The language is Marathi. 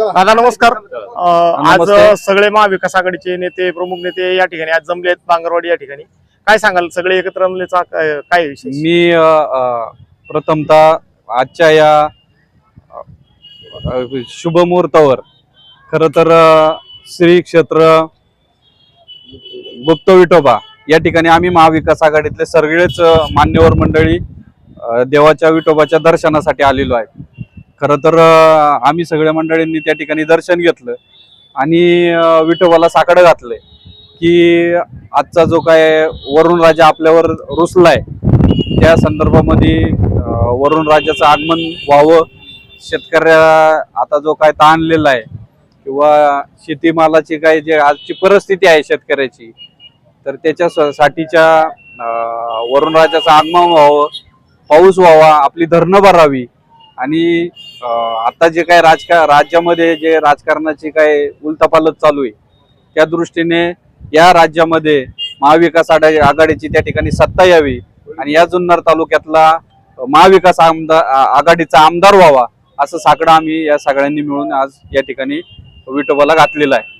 दादा नमस्कार. आज. सगळे महाविकास आघाडीचे नेते प्रमुख नेते या ठिकाणी आज जमले आहेत बांगरवाडी या ठिकाणी. काय सांगाल? सगळे एकत्र जमल्याचा काय विषय मी प्रथमतः आजच्या या शुभ मुहूर्तावर खर तर श्री क्षेत्र गुप्त विठोबा या ठिकाणी आम्ही महाविकास आघाडीतले सगळेच मान्यवर मंडळी देवाच्या विठोबाच्या दर्शनासाठी आलेलो आहे खरं तर आम्ही सगळ्या मंडळींनी त्या ठिकाणी दर्शन घेतलं आणि विठोबाला साकडं घातलंय की आजचा जो काय वरुण राजा आपल्यावर रुसलाय त्या संदर्भामध्ये वरुण राजाचं आगमन व्हावं शेतकऱ्या आता जो काय ताणलेला आहे किंवा शेतीमालाची काय जे आजची परिस्थिती आहे शेतकऱ्याची तर त्याच्या साठीच्या वरुण राजाचं आगमन व्हावं पाऊस व्हावा आपली धरणं भरावी आणि आता जे काय राजका राज्यामध्ये जे राजकारणाची काय उलथापालथ चालू आहे त्या दृष्टीने या राज्यामध्ये महाविकास आघाडी आघाडीची त्या ठिकाणी सत्ता यावी आणि या जुन्नर तालुक्यातला महाविकास आमदार आघाडीचा आमदार व्हावा असं साकडं आम्ही या सगळ्यांनी मिळून आज या ठिकाणी विठोबाला घातलेला आहे.